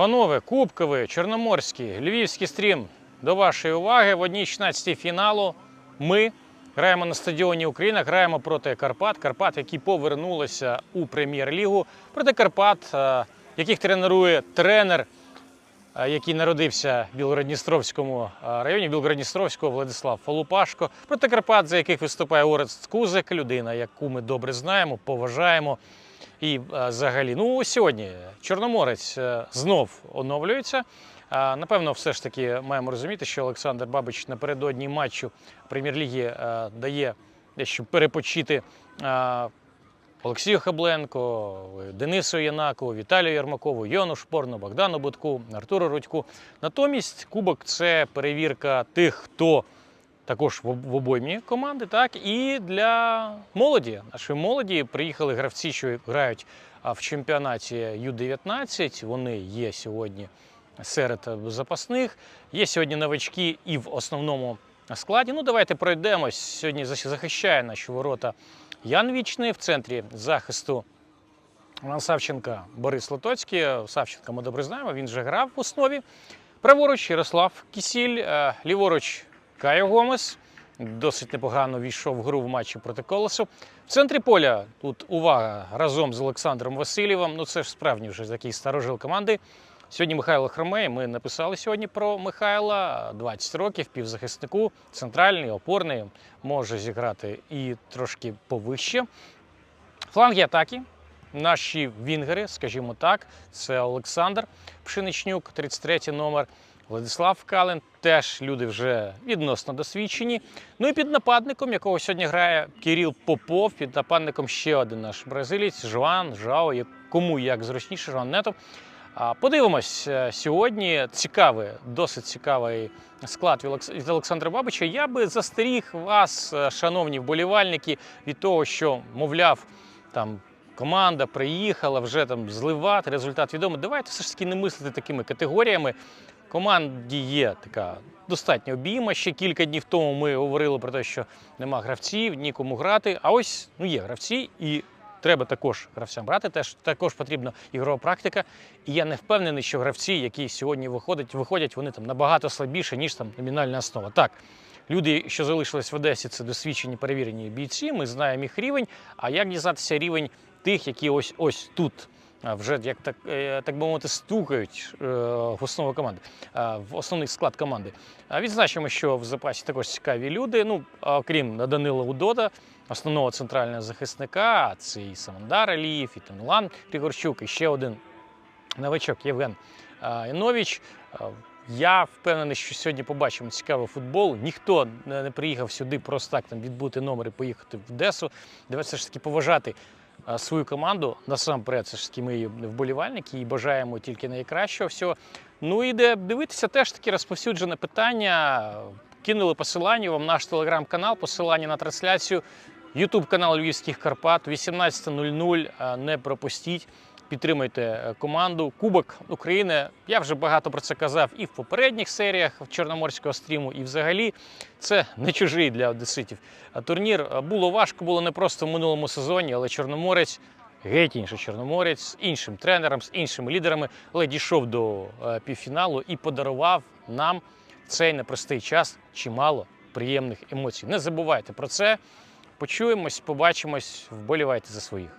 Панове, Кубковий, Чорноморський, Львівський стрім до вашої уваги. В одній 16 фіналу ми граємо на стадіоні Україна, граємо проти Карпат. Карпат, які повернулися у прем'єр-лігу. Проти Карпат, е, яких тренує тренер, е, який народився в Білгородністровському е, районі Білгородністровського Владислав Фолупашко. Проти Карпат, за яких виступає Орест Кузик, людина, яку ми добре знаємо, поважаємо. І е, взагалі, ну сьогодні Чорноморець е, знов оновлюється. Напевно, все ж таки маємо розуміти, що Олександр Бабич напередодні матчу прем'єр-ліги е, дає дещо перепочити е, Олексію Хабленко, Денису Янакову, Віталію Ярмакову, Йону Шпорну, Богдану Будку, Артуру Рудьку. Натомість Кубок це перевірка тих, хто також в обоймі команди, так і для молоді. Нашої молоді приїхали гравці, що грають в чемпіонаті Ю-19. Вони є сьогодні серед е, запасних. Є сьогодні новачки і в основному складі. Ну, давайте пройдемось. Сьогодні захищає наші ворота Ян Вічний в центрі захисту. Савченка Борис Лотоцький. Савченка ми добре знаємо, він вже грав в основі. Праворуч Ярослав Кісіль, е, ліворуч Кайо Гомес. Досить непогано війшов в гру в матчі проти Колесу. В центрі поля тут увага разом з Олександром Васильєвим. Ну це ж справді вже такий старожил команди. Сьогодні Михайло Хромей. Ми написали сьогодні про Михайла 20 років, півзахиснику, центральний, опорний, може зіграти і трошки повище. Фланги атаки. Наші вінгери, скажімо так, це Олександр Пшеничнюк, 33 номер, Владислав Калин, теж люди вже відносно досвідчені. Ну і під нападником, якого сьогодні грає Кирил Попов, під нападником ще один наш бразилець Жуан, Жао, кому як зручніше, Жуан Нето. Подивимось е, сьогодні. Цікавий, досить цікавий склад від Олекс- Олександра Бабича. Я би застеріг вас, е, шановні вболівальники, від того, що, мовляв, там команда приїхала вже там зливати, результат відомий. Давайте все ж таки не мислити такими категоріями. Команді є така достатньо обійма. Ще кілька днів тому ми говорили про те, що нема гравців, нікому грати. А ось ну є гравці, і треба також гравцям брати. Теж також потрібна ігрова практика. І я не впевнений, що гравці, які сьогодні виходять, виходять, вони там набагато слабіше, ніж там номінальна основа. Так, люди, що залишились в Одесі, це досвідчені перевірені бійці. Ми знаємо їх рівень. А як дізнатися рівень тих, які ось ось тут? Вже як так, е, так би мовити, стукають е, в основу команди, в основний склад команди. Відзначимо, що в запасі також цікаві люди. Ну, окрім Данила Удода, основного центрального захисника, це і Самандар Алієв, і Тамілан Григорчук, і ще один новачок Євген а, Янович. Я впевнений, що сьогодні побачимо цікавий футбол. Ніхто не приїхав сюди просто так там відбути номер і поїхати в Одесу. Давайте все ж таки поважати свою команду. Насамперед, все ж таки ми вболівальники і бажаємо тільки найкращого всього. Ну і де дивитися теж таке розповсюджене питання. Кинули посилання вам наш телеграм-канал, посилання на трансляцію. Ютуб канал Львівських Карпат 18.00. а, Не пропустіть. Підтримуйте е, команду. Кубок України. Я вже багато про це казав і в попередніх серіях Чорноморського стріму, і взагалі це не чужий для одеситів. Турнір е, було важко, було не просто в минулому сезоні, але Чорноморець. Геть інший Чорноморець з іншим тренером, з іншими лідерами, але дійшов до е, півфіналу і подарував нам цей непростий час чимало приємних емоцій. Не забувайте про це. Почуємось, побачимось, вболівайте за своїх.